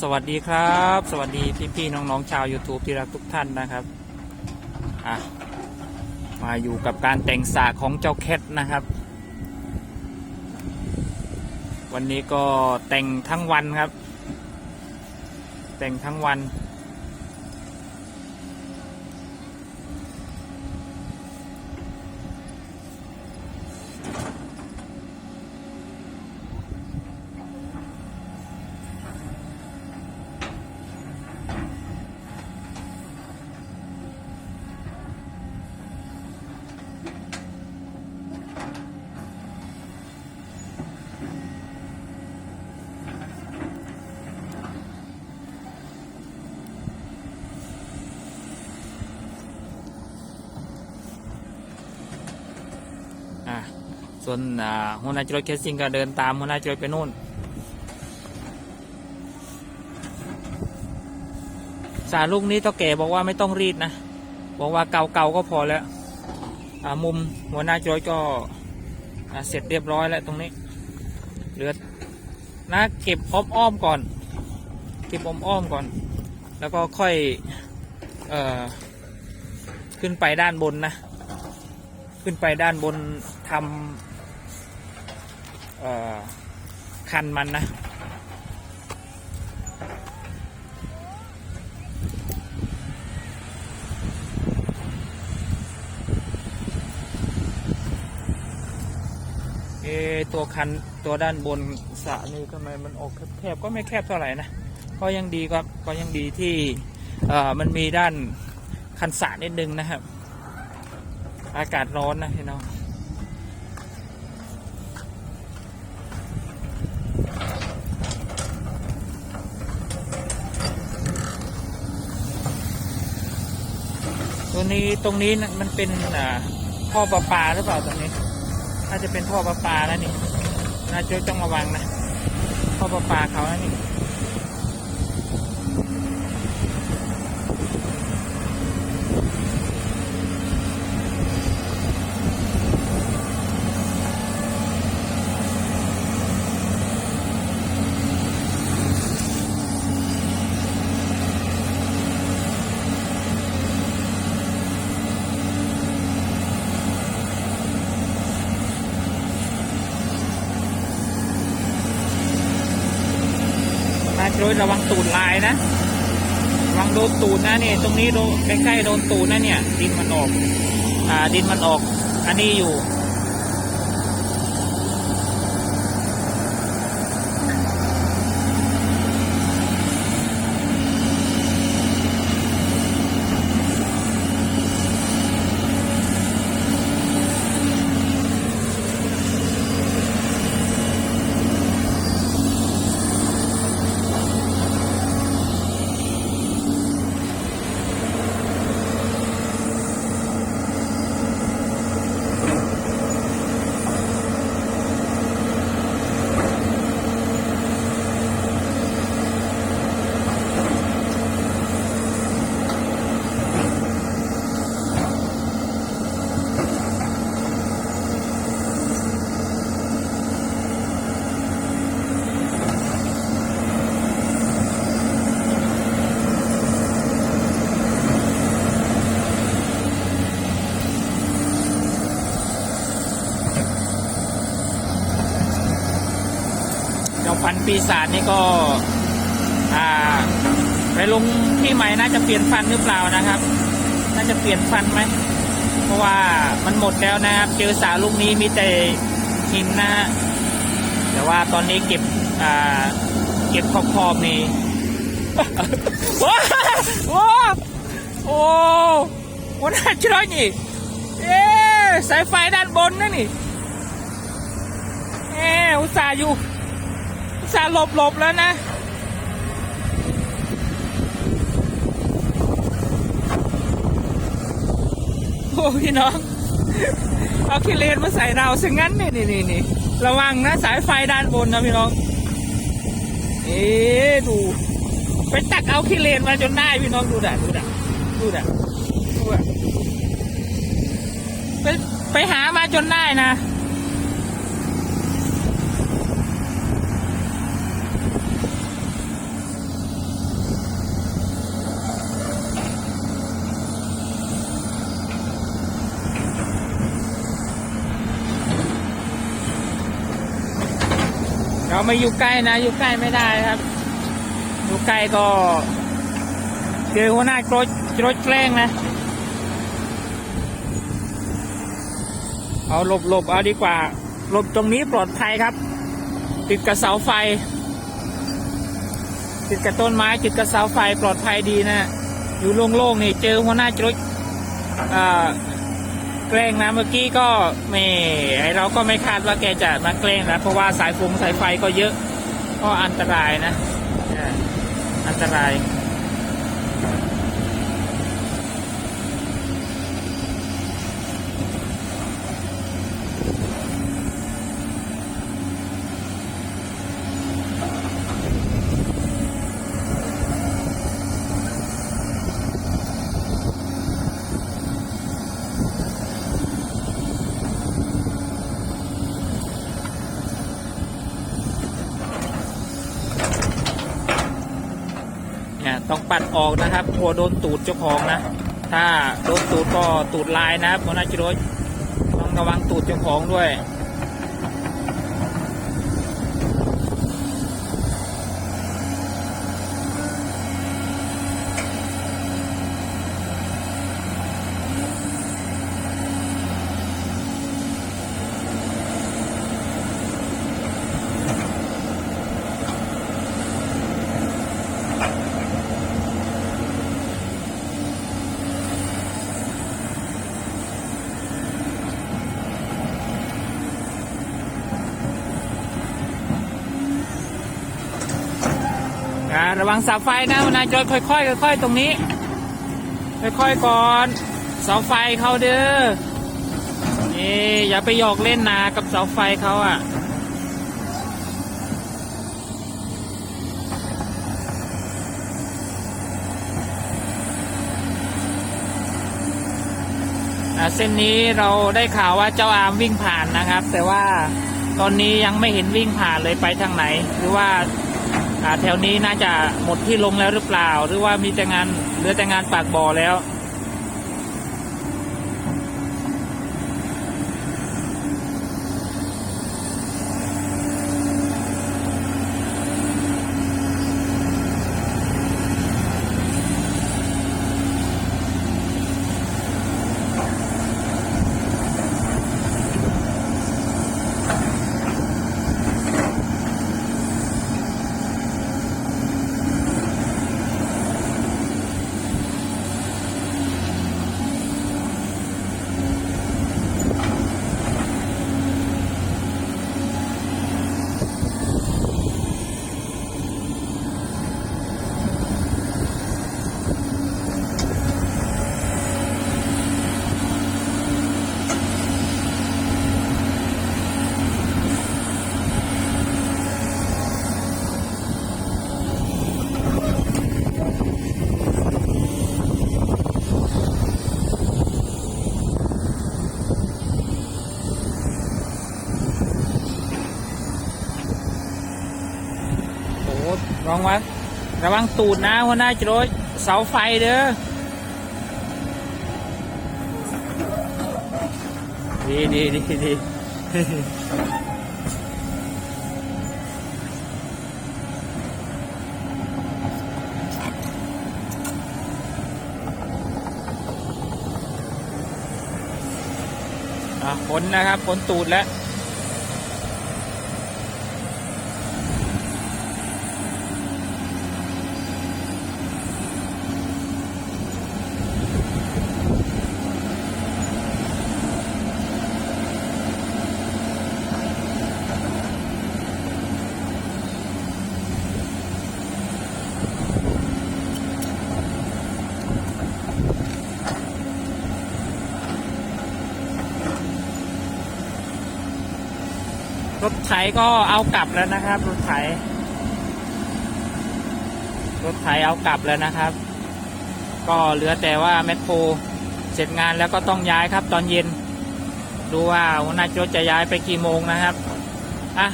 สวัสดีครับ สวัสดีพี่ๆน้องๆชาว YouTube ที่รักทุกท่านนะครับอะมาอยู่กับการแต่งสระของเจ้าแคทนะครับ วันนี้ก็แต่งทั้งวันครับ แต่งทั้งวัน อะส่วนอ่าหัวหน้าจรวดเคสซิงก็เดินตามหัวหน้าจรวดไปนู่น สารลูกนี้เท่าแก่บอกว่าไม่ต้องรีดนะ บอกว่าเกาเกาๆก็พอแล้วอ่ามุมหัวหน้าจรวดก็เสร็จเรียบร้อยแล้วตรงนี้ เหลือนะเก็บอ้อมอ้อมๆก่อน เก็บอ้อมอ้อมๆก่อน แล้วก็ค่อยเอ่อขึ้นไปด้านบนนะ ขึ้นไปด้านบน ทำคันมันนะ เอตัวคันตัวด้านบนสะนี่ทำไมมันออกแคบๆก็ไม่แคบเท่าไหร่นะก็ยังดีครับก็ยังดีที่มันมีด้านคันสะนิดนึงนะครับ อากาศร้อนนะพี่น้อง ตัวนี้ตรงนี้มันเป็นอ่าท่อประปาหรือเปล่าตรงนี้น่าจะเป็นท่อประปาแล้วนี่ น่าจะต้องระวังนะ ท่อประปาเขาแล้วนี่ ยระวังตูดลายนะระวังโดนตูดนะนี่ตรงนี้โดนใกล้ๆโดนตูดนะเนี่ย ดินมันออก อ่าดินมันออก อันนี้อยู่ เจ้าฟันปีศาจนี่ก็อ่าไปลงที่ใหม่น่าจะเปลี่ยนฟันหรือเปล่านะครับ น่าจะเปลี่ยนฟันไหม เพราะว่ามันหมดแล้วนะครับ เจอสาลูกนี้มีแต่หินนะฮะแต่ว่าตอนนี้เก็บอ่าเก็บขอบขอบๆนี่ว้าว้าโอ้โหน่าชื่อนี่เอ๊สายไฟด้านบนนะนี่เอ๊อุตส่าห์อยู่ สาหลบหลบแล้วนะโอ้พี่น้อง เอาคิเลนมาใส่เราซะงั้นนี่นี่นี่นระวังนะสายไฟด้านบนนะพี่น้อง เอ๊ดูไปตักเอาคิเลนมาจนได้พี่น้องดูด่ะดูด่ะดูด่ะดูด่ะไปไปหามาจนได้นะ ไม่อยู่ใกล้นะ อยู่ใกล้ไม่ได้ครับ อยู่ใกล้ก็เจอหัวหน้าโกรธโกรธแกล้งนะเอาหลบหลบเอาดีกว่าหลบตรงนี้ปลอดภัยครับ ติดกับเสาไฟ ติดกับต้นไม้ติดกับเสาไฟปลอดภัยดีนะ อยู่โล่งๆนี่เจอหัวหน้ารธอ่า แกล้งนะเมื่อกี้ก็ไม่ไอเราก็ไม่คาดว่าแกจะมาแกล้งนะเพราะว่าสายฟงสายไฟก็เยอะก็อันตรายนะอันตราย ปัดออกนะครับกลัวโดนตูดเจ้าของนะ ถ้าโดนตูดก็ตูดลายนะครับมนาจิโรยต้องระวังตูดเจ้าของด้วย อ่าระวังเสาไฟนะนายจอยค่อยๆค่อยๆตรงนี้ ค่อยๆก่อนเสาไฟเขาเด้อนี่อย่าไปหยอกเล่นนากับเสาไฟเขาอะอ่าเส้นนี้เราได้ข่าวว่าเจ้าอามวิ่งผ่านนะครับ แต่ว่าตอนนี้ยังไม่เห็นวิ่งผ่านเลยไปทางไหน หรือว่า แถวนี้น่าจะหมดที่ลงแล้วหรือเปล่า หรือว่ามีแต่งานเหลือแต่งานปากบ่อแล้ว โอ้โหระวังไว้ระวังตูดนะหัวหน้าจรยเสาไฟเด้อดีดีดีดีอะผลนะครับผลตูดแล้ว รถไถก็เอากลับแล้วนะครับ รถไถรถไถเอากลับแล้วนะครับ ก็เหลือแต่ว่าแมคโครเสร็จงานแล้วก็ต้องย้ายครับ ตอนเย็น ดูว่าหัวหน้าโจจะย้ายไปกี่โมงนะครับอะ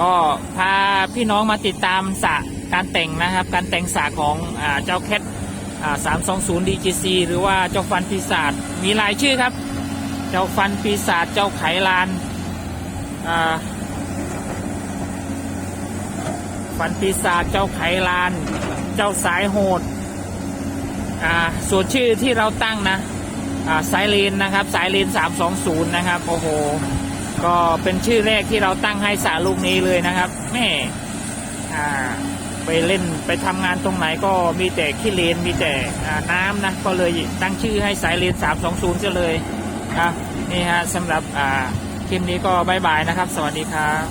ก็พาพี่น้องมาติดตามสะการแต่งนะครับ การแต่งสะของอเจ้าแคทสามสองศูนย์ดีจีซีหรือว่าเจ้าฟันปีศาจมีหลายชื่อครับ เจ้าฟันปีศาจเจ้าไขลานอ่า ฟันปีศาจเจ้าไขลาน เจ้าสายโหด อ่าส่วนชื่อที่เราตั้งนะ อ่าสายเลนนะครับ สายเลน320นย์นะครับ โอ้โห ก็เป็นชื่อแรกที่เราตั้งให้สาลูกนี้เลยนะครับแม่อ่าไปเล่นไปทำงานตรงไหนก็มีแต่ขี้เลนมีแต่น้ำนะก็เลยตั้งชื่อให้สายเลน320จะเลยอะนี่ฮะสำหรับคลิปนี้ก็บายบายนะครับ สวัสดีครับ